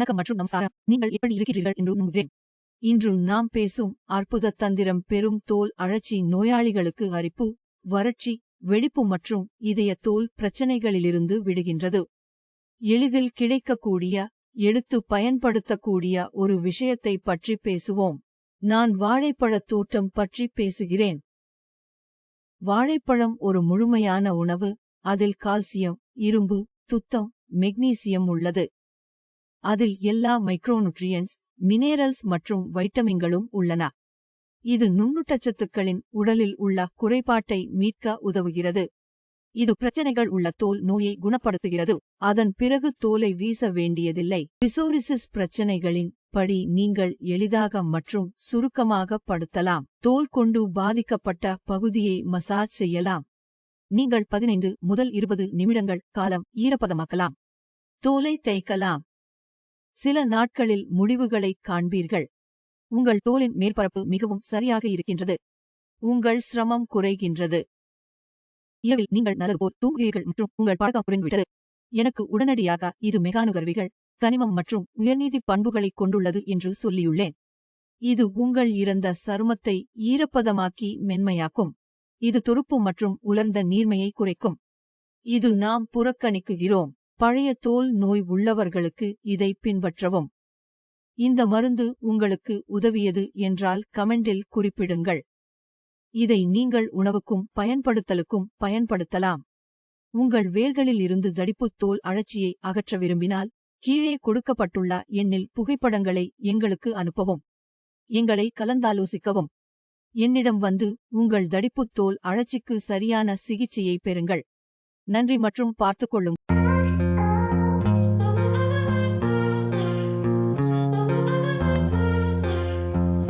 வணக்கம் மற்றும் நமஸ்காரம் நீங்கள் எப்படி இருக்கிறீர்கள் என்று நம்புகிறேன். இன்று நாம் பேசும் அற்புத தந்திரம் பெரும் தோல் அழற்சி நோயாளிகளுக்கு அரிப்பு வறட்சி வெடிப்பு மற்றும் இதய தோல் பிரச்சனைகளிலிருந்து விடுகின்றது. எளிதில் கிடைக்கக்கூடிய எடுத்து பயன்படுத்தக்கூடிய ஒரு விஷயத்தை பற்றி பேசுவோம். நான் வாழைப்பழத் தோட்டம் பற்றி பேசுகிறேன். வாழைப்பழம் ஒரு முழுமையான உணவு. அதில் கால்சியம் இரும்பு துத்தம் மெக்னீசியம் உள்ளது. அதில் எல்லா மைக்ரோநியூட்ரியன்ஸ் மினேரல்ஸ் மற்றும் வைட்டமின்களும் உள்ளன. இது நுண்ணுட்டச்சத்துக்களின் உடலில் உள்ள குறைபாட்டை மீட்க உதவுகிறது. இது பிரச்சனைகள் உள்ள தோல் நோயை குணப்படுத்துகிறது. அதன் பிறகு தோலை வீச வேண்டியதில்லை. பிசோரிசிஸ் பிரச்சனைகளின் படி நீங்கள் எளிதாக மற்றும் சுருக்கமாக படுத்தலாம். தோல் கொண்டு பாதிக்கப்பட்ட பகுதியை மசாஜ் செய்யலாம். நீங்கள் பதினைந்து முதல் இருபது நிமிடங்கள் காலம் ஈரப்பதமாக்கலாம். தோலை தேய்க்கலாம். சில நாட்களில் முடிவுகளைக் காண்பீர்கள். உங்கள் தோலின் மேற்பரப்பு மிகவும் சரியாக இருக்கின்றது. உங்கள் சிரமம் குறைகின்றது. இரவில் நீங்கள் நல்லது போல் தூங்குகிறீர்கள் மற்றும் உங்கள் பழக்கம் குறைந்துவிட்டது. எனக்கு உடனடியாக இது மெகானுகர்விகள் கனிமம் மற்றும் உயர்நீதி பண்புகளைக் கொண்டுள்ளது என்று சொல்லியுள்ளேன். இது உங்கள் இறந்த சருமத்தை ஈரப்பதமாக்கி மென்மையாக்கும். இது துருப்பு மற்றும் உலர்ந்த நீர்மையை குறைக்கும். இது நாம் புறக்கணிக்குகிறோம் பழைய தோல் நோய் உள்ளவர்களுக்கு இதை பின்பற்றவும். இந்த மருந்து உங்களுக்கு உதவியது என்றால் கமெண்டில் குறிப்பிடுங்கள். இதை நீங்கள் உணவுக்கும் பயன்படுத்தலுக்கும் பயன்படுத்தலாம். உங்கள் வேர்களில் இருந்து தடிப்புத் தோல் அழற்சியை அகற்ற விரும்பினால் கீழே கொடுக்கப்பட்டுள்ள எண்ணில் புகைப்படங்களை எங்களுக்கு அனுப்பவும். எங்களை கலந்தாலோசிக்கவும். என்னிடம் வந்து உங்கள் தடிப்புத் தோல் அழற்சிக்கு சரியான சிகிச்சையை பெறுங்கள். நன்றி மற்றும் பார்த்துக்கொள்ளுங்கள்